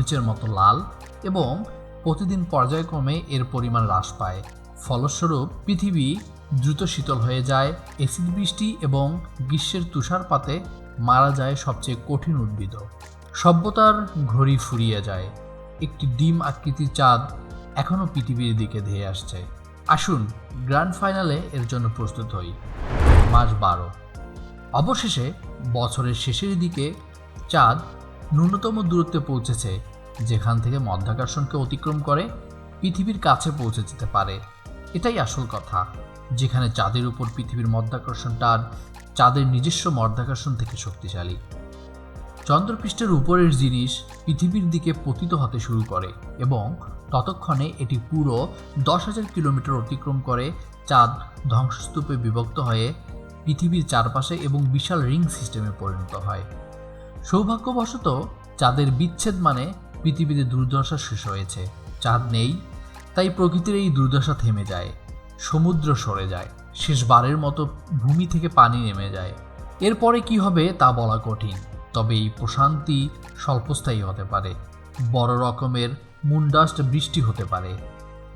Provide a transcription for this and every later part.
মরিচের মতো লাল এবং প্রতিদিন পর্যায়ক্রমে এর পরিমাণ হ্রাস পায়। ফলস্বরূপ, পৃথিবী দ্রুত শীতল হয়ে যায় এসিড বৃষ্টি এবং গ্রীষ্মের তুষারপাতে মারা যায় সবচেয়ে কঠিন উদ্ভিদও সভ্যতার ঘড়ি ফুরিয়ে যায়। একটি ডিম আকৃতির চাঁদ এখনও পৃথিবীর দিকে ধেয়ে আসছে। আসুন, গ্র্যান্ড ফাইনালে এর জন্য প্রস্তুত হই। মাস বারো। অবশেষে বছরের শেষের দিকে চাঁদ ন্যূনতম দূরত্বে পৌঁছেছে। যেখান থেকে মধ্যাকর্ষণকে অতিক্রম করে পৃথিবীর কাছে পৌঁছে যেতে পারে। এটাই আসল কথা, যেখানে চাঁদের উপর পৃথিবীর মধ্যাকর্ষণ টান চাঁদের নিজস্ব মধ্যাকর্ষণ থেকে শক্তিশালী। চন্দ্রপৃষ্ঠের উপরের জিনিস পৃথিবীর দিকে পতিত হতে শুরু করে এবং ততক্ষণে এটি পুরো দশ হাজার কিলোমিটার অতিক্রম করে চাঁদ ধ্বংসস্তূপে বিভক্ত হয়ে পৃথিবীর চারপাশে এবং বিশাল রিং সিস্টেমে পরিণত হয়। সৌভাগ্যবশত চাঁদের বিচ্ছেদ মানে পৃথিবীতে দুর্দশা শেষ হয়েছে। চাঁদ নেই, তাই প্রকৃতির এই দুর্দশা থেমে যায়। সমুদ্র সরে যায়। শেষবারের মতো ভূমি থেকে পানি নেমে যায়। এরপরে কি হবে তা বলা কঠিন, তবে এই প্রশান্তি স্বল্পস্থায়ী হতে পারে। বড় রকমের মুন্ডাস্ট বৃষ্টি হতে পারে,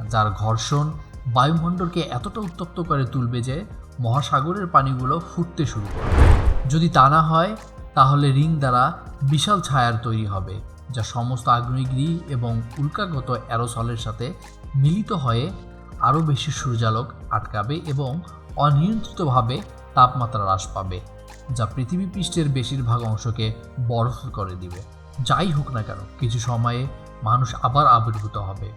যার ঘর্ষণ বায়ুমণ্ডলকে এতটা উত্তপ্ত করে তুলবে যে মহাসাগরের পানিগুলো ফুটতে শুরু করবে। যদি তা না হয়, তাহলে রিং দ্বারা বিশাল ছায়ার তৈরি হবে। যা সমস্ত আগ্নেয়গিরি এবং উল্কাগত অ্যারোসলের সাথে মিলিত হয়ে আরও বেশি সূর্যালোক আটকাবে এবং অনিয়ন্ত্রিতভাবে তাপমাত্রা হ্রাস পাবে, যা পৃথিবী পৃষ্ঠের বেশিরভাগ অংশকে বরফ করে দিবে। যাই হোক না কেন, কিছু সময়ে মানুষ আবার আবির্ভূত হবে।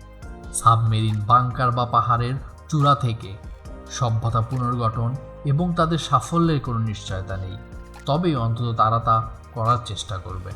সাবমেরিন বাংকার বা পাহাড়ের চূড়া থেকে সভ্যতা পুনর্গঠন এবং তাদের সাফল্যের কোনো নিশ্চয়তা নেই, তবেই অন্তত তারা তা করার চেষ্টা করবে।